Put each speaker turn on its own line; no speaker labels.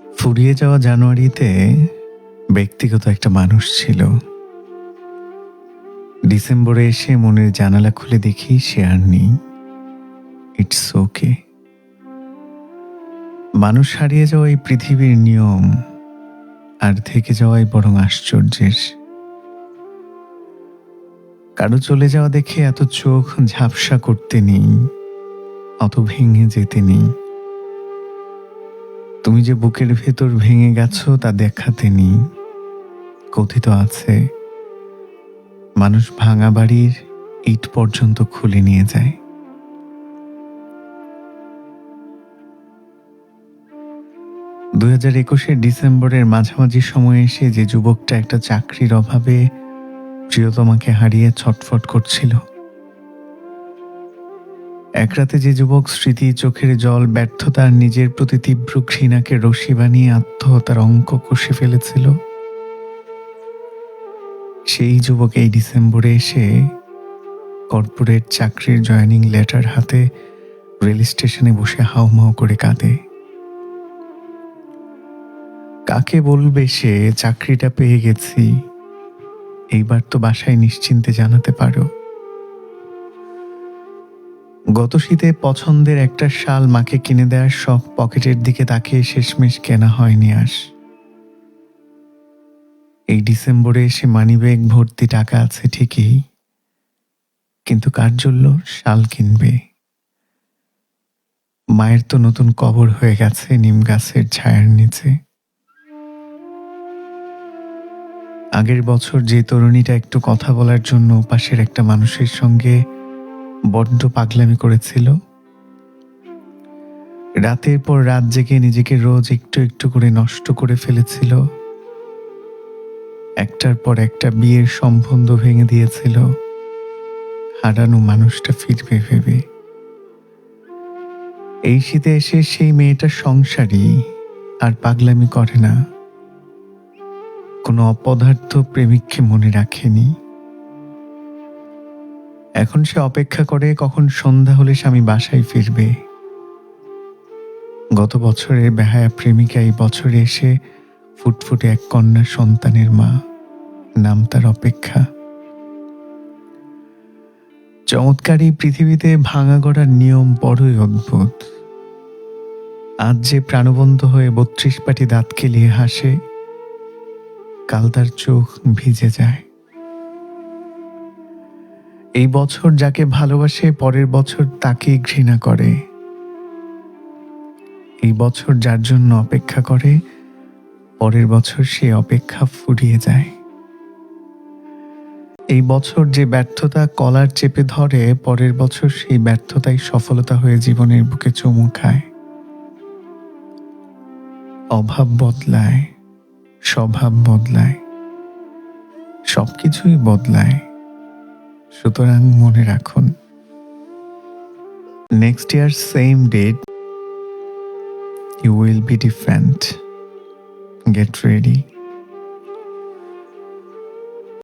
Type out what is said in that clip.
ফুরিয়ে যাওয়া জানুয়ারিতে ব্যক্তিগত একটা মানুষ ছিল। ডিসেম্বরে এসে মনের জানালা খুলে দেখি সে আর নেই। ইটস ওকে মানুষ হারিয়ে যাওয়া এই পৃথিবীর নিয়ম আর থেকে যাওয়াই বরং আশ্চর্যের। কারও চলে যাওয়া দেখে এত চোখ ঝাপসা করতে নেই, অত ভেঙে যেতে নেই। তুমি যে বুকের ভেতর ভেঙে গেছো তা দেখাতে নেই। কথিত আছে, মানুষ ভাঙা বাড়ির ইট পর্যন্ত খুলে নিয়ে যায়। দু হাজার একুশের ডিসেম্বরের মাঝামাঝি সময়ে এসে যে যুবকটা একটা চাকরির অভাবে প্রিয়তমাকে হারিয়ে ছটফট করছিল এক রাতে যে যুবক স্মৃতি চোখের জল, ব্যর্থতার নিজের প্রতি তীব্র ঘৃণাকে রশি বানিয়ে আত্মহত্যার অঙ্ক কষে ফেলেছিল, সেই যুবক এই ডিসেম্বরে এসে কর্পোরেট চাকরির জয়েনিং লেটার হাতে রেল স্টেশনে বসে হাউমাউ করে কাঁদে। কাকে বলবে সে, চাকরিটা পেয়ে গেছি, এইবার তো বাসায় নিশ্চিন্তে জানাতে পারো। গত শীতে পছন্দের একটা শাল মাকে কিনে দেওয়ার শখ পকেটের দিকে তাকিয়ে শেষমেশ কেনা হয়নি আস এই ডিসেম্বরে এসে মানিব্যাগ ভর্তি টাকা আছে ঠিকই, কিন্তু কার জন্য শাল কিনবে? মায়ের তো নতুন কবর হয়ে গেছে নিম গাছের ছায়ার নিচে। আগের বছর যে তরুণীটা একটু কথা বলার জন্য পাশের একটা মানুষের সঙ্গে বড্ড পাগলামি করেছিল। রাতের পর রাত জেগে নিজেকে রোজ একটু একটু করে নষ্ট করে ফেলেছিল। একটার পর একটা বিয়ের সম্বন্ধ ভেঙে দিয়েছিল। হারানো মানুষটা ফিরবে ভেবে। এই শীতে এসে সেই মেয়েটা সংসারী আর পাগলামি করে না। কোনো অপদার্থ প্রেমিককে মনে রাখেনি। এখন সে অপেক্ষা করে কখন সন্ধ্যা হলে স্বামী বাসায় ফিরবে। গত বছরে বেহায়া প্রেমিকা এই বছরে এসে ফুটফুটে এক কন্যা সন্তানের মা, নাম তার অপেক্ষা। চমৎকার পৃথিবীতে ভাঙা গড়ার নিয়ম বড়ই অদ্ভুত। আজ যে প্রাণবন্ত হয়ে বত্রিশ পাটি দাঁত কেলিয়ে হাসে, কাল তার চোখ ভিজে যায়। এই বছর যাকে ভালোবাসে, পরের বছর তাকেই ঘৃণা করে। এই বছর যার জন্য অপেক্ষা করে, পরের বছর সে অপেক্ষা ফুরিয়ে যায়। এই বছর যে ব্যর্থতা কলার চেপে ধরে, পরের বছর সেই ব্যর্থতাই সফলতা হয়ে জীবনের বুকে চুমু খায়। অভাব বদলায়, স্বভাব বদলায়, সবকিছুই বদলায়। সুতরাং মনে রাখুন next year same date you will be different get ready